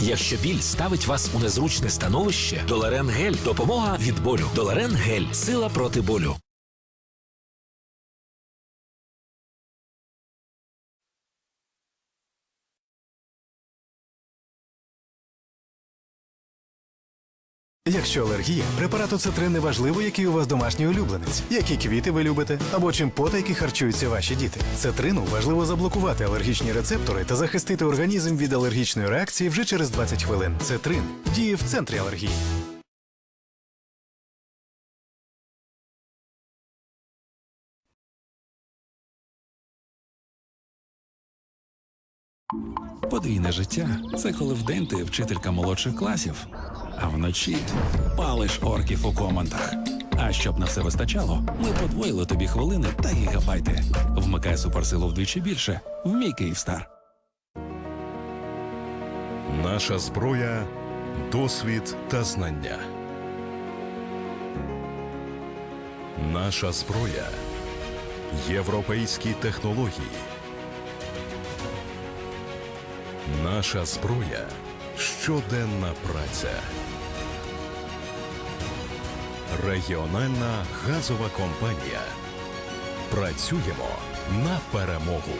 Якщо біль ставить вас у незручне становище, доларен гель допомога від болю. Доларен гель сила проти болю. Якщо алергія, препарат Оцетрин не важливо, який у вас домашній улюбленець, які квіти ви любите, або чим потайки харчуються ваші діти. Цетрину важливо заблокувати алергічні рецептори та захистити організм від алергічної реакції вже через 20 хвилин. Цетрин діє в центрі алергії. Подвійне життя це коли вдень ти вчителька молодших класів, а вночі палиш орків у коментах. А щоб на все вистачало, ми подвоїли тобі хвилини та гігабайти. Вмикай суперсилу вдвічі більше в мій Київстар. Наша зброя досвід та знання. Наша зброя європейські технології. Наша зброя щоденна праця. Регіональна газова компанія. Працюємо на перемогу.